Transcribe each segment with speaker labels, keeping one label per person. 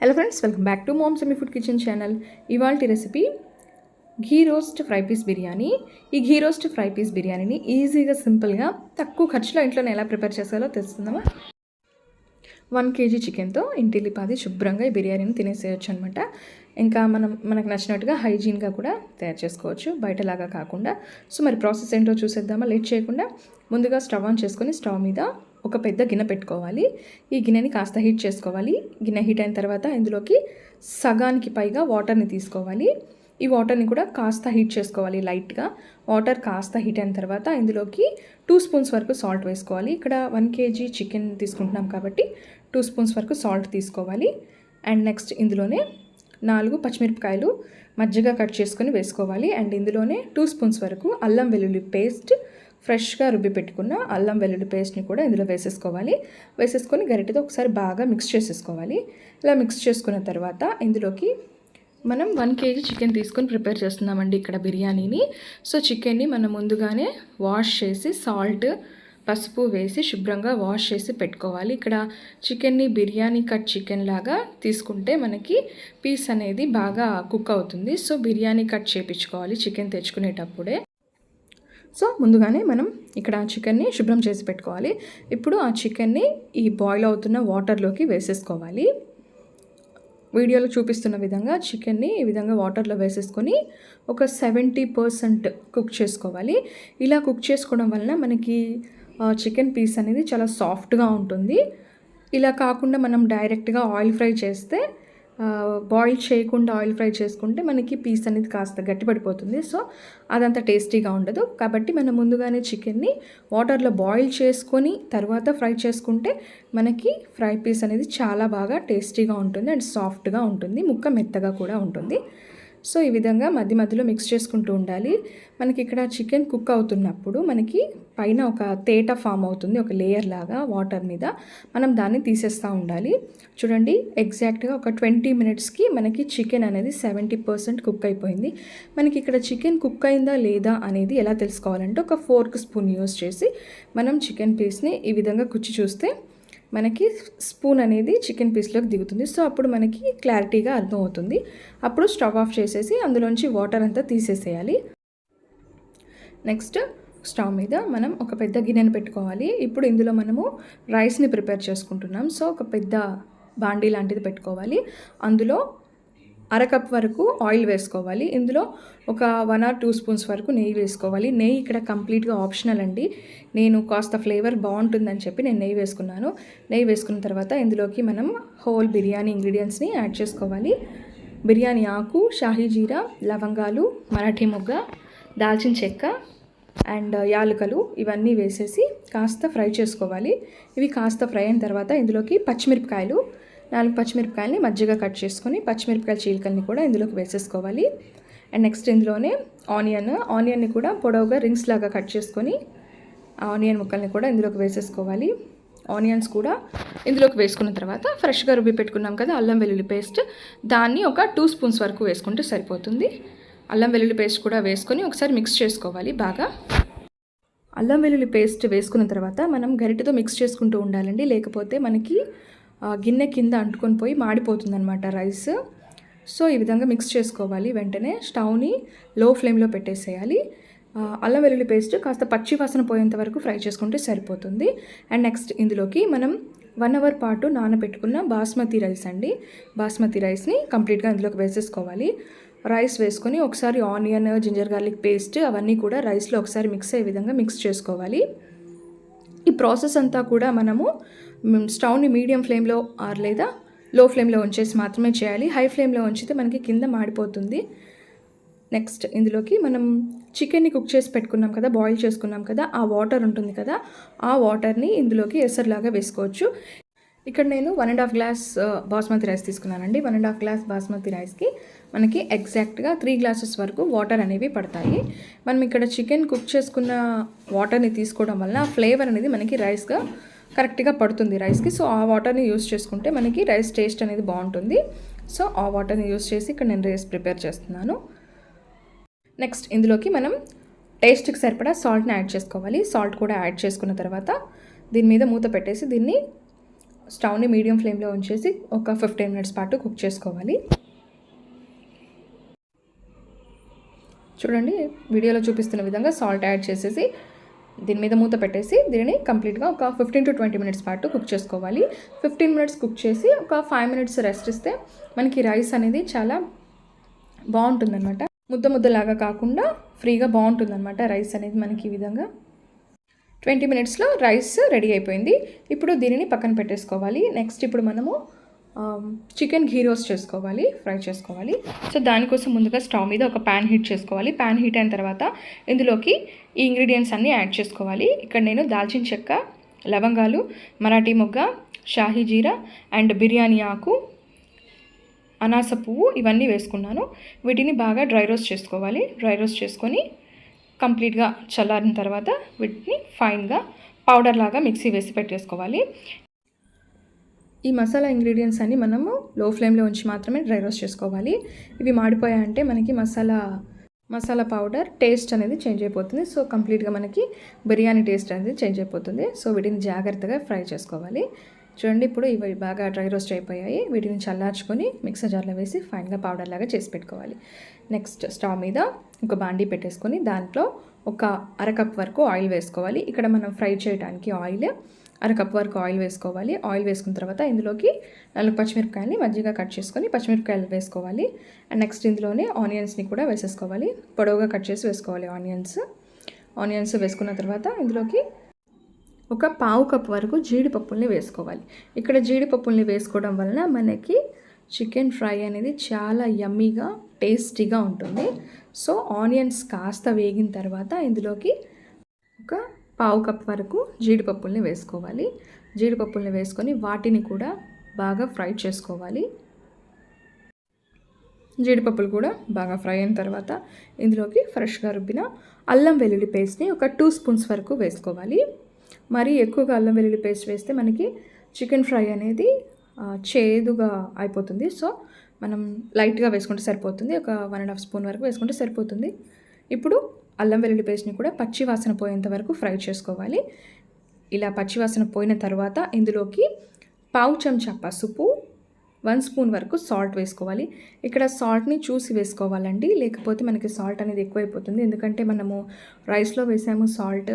Speaker 1: Hello friends welcome back to moms me food kitchen channel ఇవాళ recipe ghee roast fry piece biryani. ఈ ghee roast fry piece బిర్యానీని ఈజీగా సింపుల్గా తక్కువ ఖర్చులో ఇంట్లోనే ఎలా ప్రిపేర్ చేసాలో తెలుస్తుందమ్మా వన్ కేజీ చికెన్తో ఇంటిల్లిపాది శుభ్రంగా ఈ బిర్యానీని తినేసేయచ్చు అనమాట ఇంకా మనం మనకు నచ్చినట్టుగా హైజీన్గా కూడా తయారు చేసుకోవచ్చు. బయటలాగా కాకుండా. సో మరి ప్రాసెస్ ఏంటో చూసేద్దామా? లేట్ చేయకుండా. ముందుగా స్టవ్ ఆన్ చేసుకొని స్టవ్ మీద ఒక పెద్ద గిన్నె పెట్టుకోవాలి. ఈ గిన్నెని కాస్త హీట్ చేసుకోవాలి. గిన్నె హీట్ అయిన తర్వాత ఇందులోకి సగానికి పైగా వాటర్ని తీసుకోవాలి. ఈ వాటర్ని కూడా కాస్త హీట్ చేసుకోవాలి లైట్గా. వాటర్ కాస్త హీట్ అయిన తర్వాత ఇందులోకి టూ స్పూన్స్ వరకు సాల్ట్ వేసుకోవాలి. ఇక్కడ వన్ కేజీ చికెన్ తీసుకుంటున్నాం కాబట్టి టూ స్పూన్స్ వరకు సాల్ట్ తీసుకోవాలి. అండ్ నెక్స్ట్ ఇందులోనే నాలుగు పచ్చిమిరపకాయలు మజ్జిగ కట్ చేసుకొని వేసుకోవాలి. అండ్ ఇందులోనే టూ స్పూన్స్ వరకు అల్లం వెల్లుల్లి పేస్ట్ ఫ్రెష్గా రుబ్బి పెట్టుకున్న అల్లం వెల్లుల్లి పేస్ట్ని కూడా ఇందులో వేసేసుకోవాలి. వేసేసుకొని గరిటెతో ఒకసారి బాగా మిక్స్ చేసేసుకోవాలి. ఇలా మిక్స్ చేసుకున్న తర్వాత ఇందులోకి మనం వన్ కేజీ చికెన్ తీసుకొని ప్రిపేర్ చేస్తున్నామండి ఇక్కడ బిర్యానీని. సో చికెన్ని మనం ముందుగానే వాష్ చేసి సాల్ట్ పసుపు వేసి శుభ్రంగా వాష్ చేసి పెట్టుకోవాలి. ఇక్కడ చికెన్ని బిర్యానీ కట్ చికెన్ లాగా తీసుకుంటే మనకి పీస్ అనేది బాగా కుక్ అవుతుంది. సో బిర్యానీ కట్ చేపించుకోవాలి చికెన్ తెచ్చుకునేటప్పుడే. సో ముందుగానే మనం ఇక్కడ చికెన్ని శుభ్రం చేసి పెట్టుకోవాలి. ఇప్పుడు ఆ చికెన్ని ఈ బాయిల్ అవుతున్న వాటర్లోకి వేసేసుకోవాలి. వీడియోలో చూపిస్తున్న విధంగా చికెన్ని ఈ విధంగా వాటర్లో వేసేసుకొని ఒక సెవెంటీ పర్సెంట్ కుక్ చేసుకోవాలి. ఇలా కుక్ చేసుకోవడం వలన మనకి చికెన్ పీస్ అనేది చాలా సాఫ్ట్గా ఉంటుంది. ఇలా కాకుండా మనం డైరెక్ట్గా ఆయిల్ ఫ్రై చేస్తే బాయిల్ చేయకుండా ఆయిల్ ఫ్రై చేసుకుంటే మనకి పీస్ అనేది కాస్త గట్టిపడిపోతుంది. సో అదంత టేస్టీగా ఉండదు. కాబట్టి మనం ముందుగానే చికెన్ని వాటర్లో బాయిల్ చేసుకొని తర్వాత ఫ్రై చేసుకుంటే మనకి ఫ్రై పీస్ అనేది చాలా బాగా టేస్టీగా ఉంటుంది. అండ్ సాఫ్ట్గా ఉంటుంది. ముక్క మెత్తగా కూడా ఉంటుంది. సో ఈ విధంగా మధ్య మధ్యలో మిక్స్ చేసుకుంటూ ఉండాలి. మనకి ఇక్కడ చికెన్ కుక్ అవుతున్నప్పుడు మనకి పైన ఒక తేట ఫామ్ అవుతుంది. ఒక లేయర్ లాగా వాటర్ మీద. మనం దాన్ని తీసేస్తూ ఉండాలి. చూడండి ఎగ్జాక్ట్గా ఒక ట్వంటీ మినిట్స్కి మనకి చికెన్ అనేది సెవెంటీ పర్సెంట్ కుక్ అయిపోయింది. మనకి ఇక్కడ చికెన్ కుక్ అయిందా లేదా అనేది ఎలా తెలుసుకోవాలంటే ఒక ఫోర్క్ స్పూన్ యూస్ చేసి మనం చికెన్ పీస్ని ఈ విధంగా కుచ్చి చూస్తే మనకి స్పూన్ అనేది చికెన్ పీస్లోకి దిగుతుంది. సో అప్పుడు మనకి క్లారిటీగా అర్థమవుతుంది. అప్పుడు స్టవ్ ఆఫ్ చేసేసి అందులోంచి వాటర్ అంతా తీసేసేయాలి. నెక్స్ట్ స్టవ్ మీద మనం ఒక పెద్ద గిన్నెను పెట్టుకోవాలి. ఇప్పుడు ఇందులో మనము రైస్ని ప్రిపేర్ చేసుకుంటున్నాం. సో ఒక పెద్ద బాండీ లాంటిది పెట్టుకోవాలి. అందులో అరకప్ వరకు ఆయిల్ వేసుకోవాలి. ఇందులో ఒక వన్ ఆర్ టూ స్పూన్స్ వరకు నెయ్యి వేసుకోవాలి. నెయ్యి ఇక్కడ కంప్లీట్గా ఆప్షనల్ అండి. నేను కాస్త ఫ్లేవర్ బాగుంటుందని చెప్పి నేను నెయ్యి వేసుకున్నాను. నెయ్యి వేసుకున్న తర్వాత ఇందులోకి మనం హోల్ బిర్యానీ ఇంగ్రీడియంట్స్ని యాడ్ చేసుకోవాలి. బిర్యానీ ఆకు షాహీ జీరా లవంగాలు మరాఠీ మొగ్గ దాల్చిన చెక్క అండ్ యాలకలు ఇవన్నీ వేసేసి కాస్త ఫ్రై చేసుకోవాలి. ఇవి కాస్త ఫ్రై అయిన తర్వాత ఇందులోకి పచ్చిమిరపకాయలు నాలుగు పచ్చిమిరపకాయలని మజ్జిగ కట్ చేసుకొని పచ్చిమిరపకాయల చీలికల్ని కూడా ఇందులోకి వేసేసుకోవాలి. అండ్ నెక్స్ట్ ఇందులోనే ఆనియన్ ఆనియన్ని కూడా పొడవుగా రింగ్స్ లాగా కట్ చేసుకొని ఆనియన్ ముక్కల్ని కూడా ఇందులోకి వేసేసుకోవాలి. ఆనియన్స్ కూడా ఇందులోకి వేసుకున్న తర్వాత ఫ్రెష్గా రుబ్బి పెట్టుకున్నాం కదా అల్లం వెల్లుల్లి పేస్ట్ దాన్ని ఒక టూ స్పూన్స్ వరకు వేసుకుంటే సరిపోతుంది. అల్లం వెల్లుల్లి పేస్ట్ కూడా వేసుకొని ఒకసారి మిక్స్ చేసుకోవాలి బాగా. అల్లం వెల్లుల్లి పేస్ట్ వేసుకున్న తర్వాత మనం గరిటతో మిక్స్ చేసుకుంటూ ఉండాలండి. లేకపోతే మనకి గిన్నె కింద అంటుకొని పోయి మాడిపోతుందనమాట రైస్. సో ఈ విధంగా మిక్స్ చేసుకోవాలి. వెంటనే స్టవ్ని లో ఫ్లేమ్లో పెట్టేసేయాలి. అల్లం వెల్లుల్లి పేస్ట్ కాస్త పచ్చి వాసన పోయేంత వరకు ఫ్రై చేసుకుంటే సరిపోతుంది. అండ్ నెక్స్ట్ ఇందులోకి మనం వన్ అవర్ పాటు నానబెట్టుకున్న బాస్మతి రైస్ అండి. బాస్మతి రైస్ని కంప్లీట్గా ఇందులోకి వేసేసుకోవాలి. రైస్ వేసుకొని ఒకసారి ఆనియన్ జింజర్ గార్లిక్ పేస్ట్ అవన్నీ కూడా రైస్లో ఒకసారి మిక్స్ అయ్యే విధంగా మిక్స్ చేసుకోవాలి. ఈ ప్రాసెస్ అంతా కూడా మనము స్టవ్ని మీడియం ఫ్లేమ్లో ఆర్ లేదా లో ఫ్లేమ్లో ఉంచేసి మాత్రమే చేయాలి. హై ఫ్లేమ్లో ఉంచితే మనకి కింద మాడిపోతుంది. నెక్స్ట్ ఇందులోకి మనం చికెన్ని కుక్ చేసి పెట్టుకున్నాం కదా బాయిల్ చేసుకున్నాం కదా ఆ వాటర్ ఉంటుంది కదా ఆ వాటర్ని ఇందులోకి ఎసరులాగా వేసుకోవచ్చు. ఇక్కడ నేను one and half glass basmati rice తీసుకున్నానండి. One and half glass basmati రైస్కి మనకి ఎగ్జాక్ట్గా త్రీ గ్లాసెస్ వరకు వాటర్ అనేవి పడతాయి. మనం ఇక్కడ చికెన్ కుక్ చేసుకున్న వాటర్ని తీసుకోవడం వల్ల ఫ్లేవర్ అనేది మనకి రైస్గా కరెక్ట్గా పడుతుంది రైస్కి సో ఆ వాటర్ని యూస్ చేసుకుంటే మనకి రైస్ టేస్ట్ అనేది బాగుంటుంది. సో ఆ వాటర్ని యూస్ చేసి ఇక్కడ నేను రైస్ ప్రిపేర్ చేస్తున్నాను. నెక్స్ట్ ఇందులోకి మనం టేస్ట్కి సరిపడా సాల్ట్ని యాడ్ చేసుకోవాలి. సాల్ట్ కూడా యాడ్ చేసుకున్న తర్వాత దీని మీద మూత పెట్టేసి దీన్ని స్టవ్ని మీడియం ఫ్లేమ్లో ఉంచేసి ఒక ఫిఫ్టీన్ మినిట్స్ పాటు కుక్ చేసుకోవాలి. చూడండి వీడియోలో చూపిస్తున్న విధంగా సాల్ట్ యాడ్ చేసేసి దీని మీద మూత పెట్టేసి దీనిని కంప్లీట్గా ఒక ఫిఫ్టీన్ టు ట్వంటీ మినిట్స్ పాటు కుక్ చేసుకోవాలి. ఫిఫ్టీన్ మినిట్స్ కుక్ చేసి ఒక ఫైవ్ మినిట్స్ రెస్ట్ ఇస్తే మనకి రైస్ అనేది చాలా బాగుంటుందన్నమాట. ముద్ద ముద్దలాగా కాకుండా ఫ్రీగా బాగుంటుందన్నమాట రైస్ అనేది మనకి ఈ విధంగా. ట్వంటీ మినిట్స్లో రైస్ రెడీ అయిపోయింది. ఇప్పుడు దీనిని పక్కన పెట్టేసుకోవాలి. నెక్స్ట్ ఇప్పుడు మనము చికెన్ ఘీ రోస్ట్ చేసుకోవాలి ఫ్రై చేసుకోవాలి. సో దానికోసం ముందుగా స్టవ్ మీద ఒక ప్యాన్ హీట్ చేసుకోవాలి. ప్యాన్ హీట్ అయిన తర్వాత ఇందులోకి ఈ ఇంగ్రీడియంట్స్ అన్నీ యాడ్ చేసుకోవాలి. ఇక్కడ నేను దాల్చిన చెక్క లవంగాలు మరాఠీ మొగ్గ షాహీ జీరా అండ్ బిర్యానీ ఆకు అనాస పువ్వు ఇవన్నీ వేసుకున్నాను. వీటిని బాగా డ్రై రోస్ట్ చేసుకోవాలి. డ్రై రోస్ట్ చేసుకొని కంప్లీట్గా చల్లారిన తర్వాత వీటిని ఫైన్గా పౌడర్ లాగా మిక్సీ వేసి పెట్టేసుకోవాలి. ఈ మసాలా ఇంగ్రీడియంట్స్ అన్నీ మనము లో ఫ్లేమ్లో ఉంచి మాత్రమే డ్రై రోస్ట్ చేసుకోవాలి. ఇవి మాడిపోయాయంటే మనకి మసాలా మసాలా పౌడర్ టేస్ట్ అనేది చేంజ్ అయిపోతుంది. సో కంప్లీట్గా మనకి బిర్యానీ టేస్ట్ అనేది చేంజ్ అయిపోతుంది. సో వీటిని జాగ్రత్తగా ఫ్రై చేసుకోవాలి. చూడండి ఇప్పుడు ఇవి బాగా డ్రై రోస్ట్ అయిపోయాయి. వీటిని చల్లార్చుకొని మిక్సర్ జార్లో వేసి ఫైన్గా పౌడర్ లాగా చేసి పెట్టుకోవాలి. నెక్స్ట్ స్టవ్ మీద ఒక బాండీ పెట్టేసుకొని దాంట్లో ఒక అరకప్ వరకు ఆయిల్ వేసుకోవాలి. ఇక్కడ మనం ఫ్రై చేయడానికి ఆయిల్ అరకప్ వరకు ఆయిల్ వేసుకోవాలి. ఆయిల్ వేసుకున్న తర్వాత ఇందులోకి నాలుగు పచ్చిమిరపకాయలని మజ్జిగ కట్ చేసుకొని పచ్చిమిరపకాయలు వేసుకోవాలి. అండ్ నెక్స్ట్ ఇందులోనే ఆనియన్స్ని కూడా వేసేసుకోవాలి. పొడవుగా కట్ చేసి వేసుకోవాలి ఆనియన్స్. ఆనియన్స్ వేసుకున్న తర్వాత ఇందులోకి ఒక పావు కప్ వరకు జీడిపప్పుల్ని వేసుకోవాలి. ఇక్కడ జీడిపప్పుల్ని వేసుకోవడం వలన మనకి చికెన్ ఫ్రై అనేది చాలా యమ్మీగా టేస్టీగా ఉంటుంది. సో ఆనియన్స్ కాస్త వేగిన తర్వాత ఇందులోకి ఒక పావు కప్ వరకు జీడిపప్పుల్ని వేసుకోవాలి. జీడిపప్పుల్ని వేసుకొని వాటిని కూడా బాగా ఫ్రై చేసుకోవాలి. జీడిపప్పులు కూడా బాగా ఫ్రై అయిన తర్వాత ఇందులోకి ఫ్రెష్గా రుబ్బిన అల్లం వెల్లుల్లి పేస్ట్ని ఒక టూ స్పూన్స్ వరకు వేసుకోవాలి. మరీ ఎక్కువగా అల్లం వెల్లుల్లి పేస్ట్ వేస్తే మనకి చికెన్ ఫ్రై అనేది చేదుగా అయిపోతుంది. సో మనం లైట్గా వేసుకుంటే సరిపోతుంది. ఒక వన్ అండ్ హాఫ్ స్పూన్ వరకు వేసుకుంటే సరిపోతుంది. ఇప్పుడు అల్లం వెల్లుల్లి పేస్ట్ని కూడా పచ్చి వాసన పోయేంత వరకు ఫ్రై చేసుకోవాలి. ఇలా పచ్చి వాసన పోయిన తర్వాత ఇందులోకి పావు చెంచా పసుపు వన్ స్పూన్ వరకు సాల్ట్ వేసుకోవాలి. ఇక్కడ సాల్ట్ని చూసి వేసుకోవాలండి. లేకపోతే మనకి సాల్ట్ అనేది ఎక్కువైపోతుంది. ఎందుకంటే మనము రైస్లో వేసాము సాల్ట్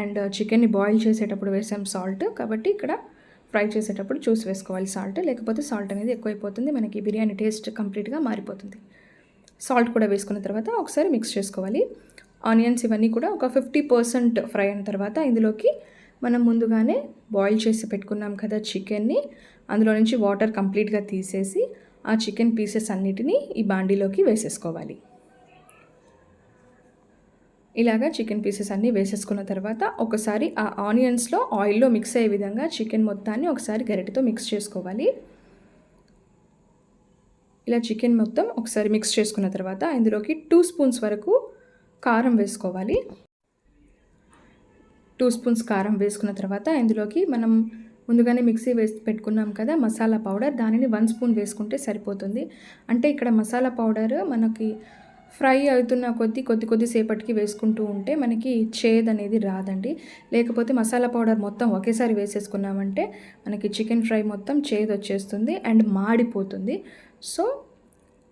Speaker 1: అండ్ చికెన్ని బాయిల్ చేసేటప్పుడు వేసాం సాల్ట్. కాబట్టి ఇక్కడ ఫ్రై చేసేటప్పుడు చూసి వేసుకోవాలి సాల్ట్. లేకపోతే సాల్ట్ అనేది ఎక్కువైపోతుంది. మనకి బిర్యానీ టేస్ట్ కంప్లీట్గా మారిపోతుంది. సాల్ట్ కూడా వేసుకున్న తర్వాత ఒకసారి మిక్స్ చేసుకోవాలి. ఆనియన్స్ ఇవన్నీ కూడా ఒక ఫిఫ్టీ పర్సెంట్ ఫ్రై అయిన తర్వాత ఇందులోకి మనం ముందుగానే బాయిల్ చేసి పెట్టుకున్నాం కదా చికెన్ని. అందులో నుంచి వాటర్ కంప్లీట్గా తీసేసి ఆ చికెన్ పీసెస్ అన్నిటినీ ఈ బాండీలోకి వేసేసుకోవాలి. ఇలాగా చికెన్ పీసెస్ అన్నీ వేసేసుకున్న తర్వాత ఒకసారి ఆ ఆనియన్స్లో ఆయిల్లో మిక్స్ అయ్యే విధంగా చికెన్ మొత్తాన్ని ఒకసారి గరిటతో మిక్స్ చేసుకోవాలి. ఇలా చికెన్ మొత్తం ఒకసారి మిక్స్ చేసుకున్న తర్వాత ఇందులోకి టూ స్పూన్స్ వరకు కారం వేసుకోవాలి. టూ స్పూన్స్ కారం వేసుకున్న తర్వాత ఇందులోకి మనం ముందుగానే మిక్సీ వేసి పెట్టుకున్నాం కదా మసాలా పౌడర్ దానిని వన్ స్పూన్ వేసుకుంటే సరిపోతుంది. అంటే ఇక్కడ మసాలా పౌడర్ మనకి ఫ్రై అవుతున్న కొద్దీ కొద్ది కొద్ది సేపటికి వేసుకుంటూ ఉంటే మనకి చేద్ అనేది రాదండి. లేకపోతే మసాలా పౌడర్ మొత్తం ఒకేసారి వేసేసుకున్నామంటే మనకి చికెన్ ఫ్రై మొత్తం చేద్ వచ్చేస్తుంది అండ్ మాడిపోతుంది. సో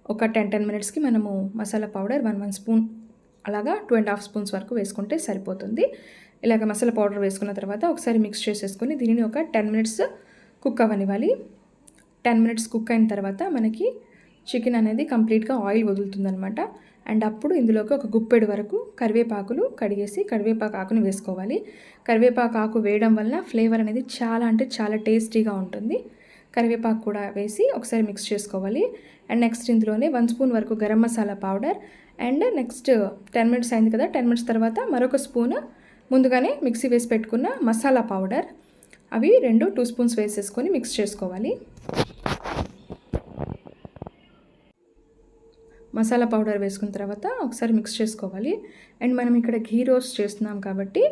Speaker 1: ఒక టెన్ టెన్ మినిట్స్కి మనము masala powder one one spoon అలాగా టూ అండ్ హాఫ్ స్పూన్స్ వరకు వేసుకుంటే సరిపోతుంది. ఇలాగ మసాలా పౌడర్ వేసుకున్న తర్వాత ఒకసారి మిక్స్ చేసేసుకొని దీనిని ఒక టెన్ మినిట్స్ కుక్ అవ్వనివ్వాలి. టెన్ మినిట్స్ కుక్ అయిన తర్వాత మనకి చికెన్ అనేది కంప్లీట్గా ఆయిల్ వదులుతుందనమాట అండ్ అప్పుడు ఇందులోకి ఒక గుప్పెడు వరకు కరివేపాకులు కడిగేసి కరివేపాకు ఆకును వేసుకోవాలి. కరివేపాకు ఆకు వేయడం వలన ఫ్లేవర్ అనేది చాలా అంటే చాలా టేస్టీగా ఉంటుంది. కరివేపాకు కూడా వేసి ఒకసారి మిక్స్ చేసుకోవాలి. అండ్ నెక్స్ట్ ఇందులోనే వన్ స్పూన్ వరకు garam masala powder and next ten minutes అయింది కదా టెన్ మినిట్స్ తర్వాత మరొక స్పూన్ ముందుగానే మిక్సీ వేసి పెట్టుకున్న మసాలా పౌడర్. అవి రెండు టూ స్పూన్స్ వేసేసుకొని మిక్స్ చేసుకోవాలి. మసాలా పౌడర్ వేసుకున్న తర్వాత ఒకసారి మిక్స్ చేసుకోవాలి. అండ్ మనం ఇక్కడ ఘీ రోస్ట్ చేస్తున్నాం కాబట్టి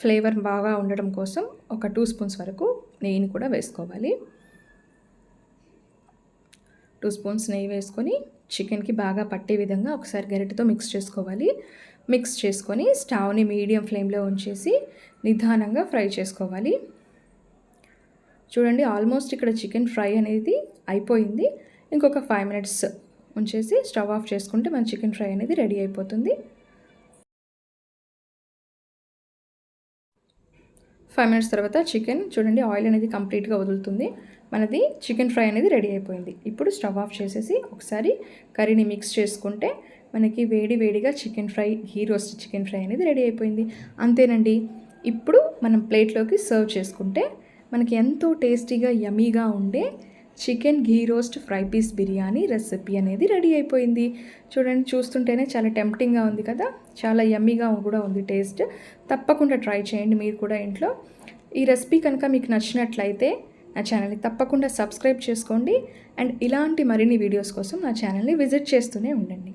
Speaker 1: ఫ్లేవర్ బాగా ఉండడం కోసం ఒక టూ స్పూన్స్ వరకు నెయ్యిని కూడా వేసుకోవాలి. టూ స్పూన్స్ నెయ్యి వేసుకొని చికెన్కి బాగా పట్టే విధంగా ఒకసారి గరిటెతో మిక్స్ చేసుకోవాలి. మిక్స్ చేసుకొని స్టవ్ని మీడియం ఫ్లేమ్లో ఉంచేసి నిదానంగా ఫ్రై చేసుకోవాలి. చూడండి ఆల్మోస్ట్ ఇక్కడ చికెన్ ఫ్రై అనేది అయిపోయింది. ఇంకొక ఫైవ్ మినిట్స్ ఉంచేసి స్టవ్ ఆఫ్ చేసుకుంటే మన చికెన్ ఫ్రై అనేది రెడీ అయిపోతుంది. ఫైవ్ మినిట్స్ తర్వాత చికెన్ చూడండి ఆయిల్ అనేది కంప్లీట్గా వదులుతుంది. మనది చికెన్ ఫ్రై అనేది రెడీ అయిపోయింది. ఇప్పుడు స్టవ్ ఆఫ్ చేసేసి ఒకసారి కర్రీని మిక్స్ చేసుకుంటే మనకి వేడి వేడిగా chicken fry ghee roast chicken fry అనేది రెడీ అయిపోయింది. అంతేనండి. ఇప్పుడు మనం ప్లేట్లోకి సర్వ్ చేసుకుంటే మనకి ఎంతో టేస్టీగా యమీగా ఉండే chicken ghee roast fry piece biryani recipe అనేది రెడీ అయిపోయింది. చూడండి చూస్తుంటేనే చాలా టెంప్టింగ్గా ఉంది కదా? చాలా యమ్మీగా కూడా ఉంది టేస్ట్. తప్పకుండా ట్రై చేయండి మీరు కూడా ఇంట్లో. ఈ రెసిపీ కనుక మీకు నచ్చినట్లయితే నా ఛానల్ని తప్పకుండా సబ్స్క్రైబ్ చేసుకోండి. అండ్ ఇలాంటి మరిన్ని వీడియోస్ కోసం నా ఛానల్ని విజిట్ చేస్తూనే ఉండండి.